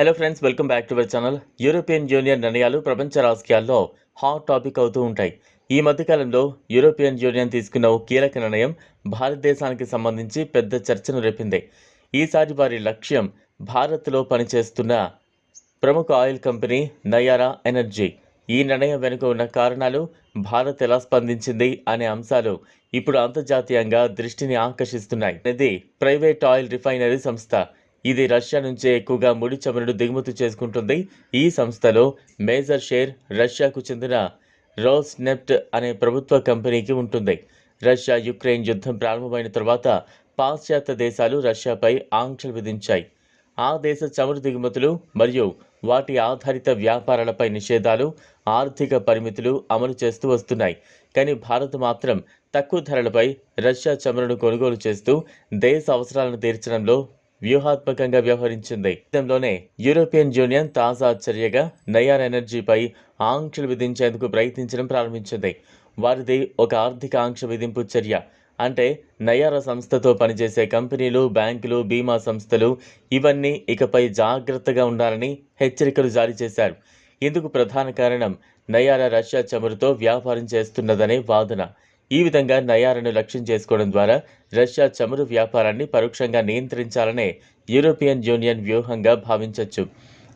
Hello friends welcome back to our channel European union నిర్ణయాలు ప్రపంచ రాజకీయాల్లో హాట్ టాపిక్ అవుతూ ఉంటాయి. ఈ మధ్యకాలంలో యూరోపియన్ యూనియన్ తీసుకున్న ఓ కీలక నిర్ణయం భారతదేశానికి సంబంధించి పెద్ద చర్చను రేపింది. ఈసారి వారి లక్ష్యం భారత్లో పనిచేస్తున్న ప్రముఖ ఆయిల్ కంపెనీ నయారా ఎనర్జీ. ఈ నిర్ణయం వెనుక ఉన్న కారణాలు భారత్ ఎలా స్పందించింది అనే అంశాలు ఇప్పుడు అంతర్జాతీయంగా దృష్టిని ఆకర్షిస్తున్నాయి. ఇది ప్రైవేట్ ఆయిల్ రిఫైనరీ సంస్థ ఇది రష్యా నుంచే ఎక్కువగా ముడి చమురును దిగుమతి చేసుకుంటుంది. ఈ సంస్థలో మేజర్ షేర్ రష్యాకు చెందిన రోస్ నెఫ్ట్ అనే ప్రభుత్వ కంపెనీకి ఉంటుంది. రష్యా యుక్రెయిన్ యుద్ధం ప్రారంభమైన తర్వాత పాశ్చాత్య దేశాలు రష్యాపై ఆంక్షలు విధించాయి. ఆ దేశ చమురు దిగుమతులు మరియు వాటి ఆధారిత వ్యాపారాలపై నిషేధాలు ఆర్థిక పరిమితులు అమలు చేస్తూ వస్తున్నాయి. కానీ భారత్ మాత్రం తక్కువ ధరలపై రష్యా చమురును కొనుగోలు చేస్తూ దేశ అవసరాలను తీర్చడంలో వ్యూహాత్మకంగా వ్యవహరించింది. దేశంలోనే యూరోపియన్ యూనియన్ తాజా చర్యగా నయార్ ఎనర్జీపై ఆంక్షలు విధించేందుకు ప్రయత్నించడం ప్రారంభించింది. వారిది ఒక ఆర్థిక ఆంక్ష విధింపు చర్య. అంటే నయార సంస్థతో పనిచేసే కంపెనీలు బ్యాంకులు బీమా సంస్థలు ఇవన్నీ ఇకపై జాగ్రత్తగా ఉండాలని హెచ్చరికలు జారీ చేశారు. ఇందుకు ప్రధాన కారణం నయార రష్యా చమురుతో వ్యాపారం చేస్తున్నదనే వాదన. ఈ విధంగా నయారను లక్ష్యం చేసుకోవడం ద్వారా రష్యా చమురు వ్యాపారాన్ని పరోక్షంగా నియంత్రించాలనే యూరోపియన్ యూనియన్ వ్యూహంగా భావించవచ్చు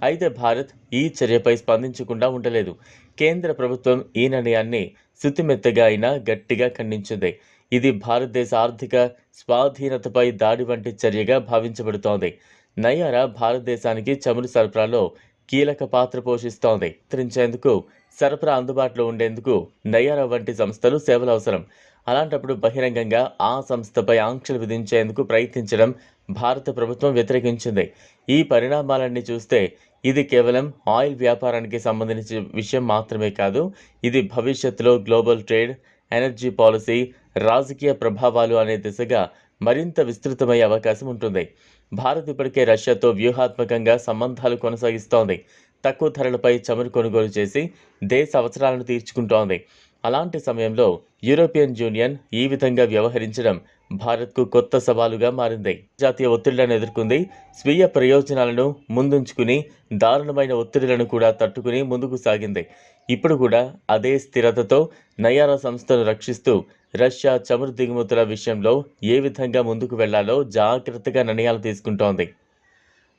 అయితే భారత్ ఈ చర్యపై స్పందించకుండా ఉండలేదు. కేంద్ర ప్రభుత్వం ఈ నిర్ణయాన్ని శుతిమెత్తగా అయినా గట్టిగా ఖండించింది. ఇది భారతదేశ ఆర్థిక స్వాధీనతపై దాడి వంటి చర్యగా భావించబడుతోంది. నయారా భారతదేశానికి చమురు సరఫరాలో కీలక పాత్ర పోషిస్తోంది. త్రించేందుకు సరఫరా అందుబాటులో ఉండేందుకు నయారా వంటి సంస్థలు సేవలు అవసరం అలాంటప్పుడు బహిరంగంగా ఆ సంస్థపై ఆంక్షలు విధించేందుకు ప్రయత్నించడం భారత ప్రభుత్వం వ్యతిరేకించింది. ఈ పరిణామాలన్నీ చూస్తే ఇది కేవలం ఆయిల్ వ్యాపారానికి సంబంధించిన విషయం మాత్రమే కాదు ఇది భవిష్యత్తులో గ్లోబల్ ట్రేడ్ ఎనర్జీ పాలసీ రాజకీయ ప్రభావాలు అనే దిశగా మరింత విస్తృతమయ్యే అవకాశం ఉంటుంది. భారత్ ఇప్పటికే రష్యాతో వ్యూహాత్మకంగా సంబంధాలు కొనసాగిస్తోంది. తక్కువ ధరలపై చమురు కొనుగోలు చేసి దేశ అవసరాలను తీర్చుకుంటోంది. అలాంటి సమయంలో యూరోపియన్ యూనియన్ ఈ విధంగా వ్యవహరించడం భారత్కు కొత్త సవాలుగా మారింది. జాతీయ ఒత్తిళ్ళను ఎదుర్కొంది స్వీయ ప్రయోజనాలను ముందుంచుకుని దారుణమైన ఒత్తిడులను కూడా తట్టుకుని ముందుకు సాగింది. ఇప్పుడు కూడా అదే స్థిరతతో నయారా సంస్థను రక్షిస్తూ రష్యా చమురు దిగుమతుల విషయంలో ఏ విధంగా ముందుకు వెళ్ళాలో జాగ్రత్తగా నిర్ణయాలు తీసుకుంటోంది.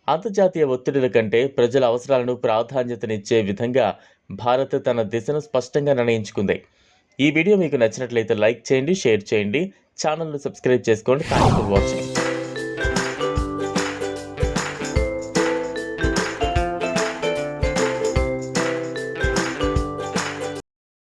అంతర్జాతీయ ఒత్తిడుల కంటే ప్రజల అవసరాలను ప్రాధాన్యతనిచ్చే విధంగా భారత్ తన దిశను స్పష్టంగా నిర్ణయించుకుంది. ఈ వీడియో మీకు నచ్చినట్లయితే లైక్ చేయండి షేర్ చేయండి. ఛానల్ను సబ్స్క్రైబ్ చేసుకోండి. Thank for watching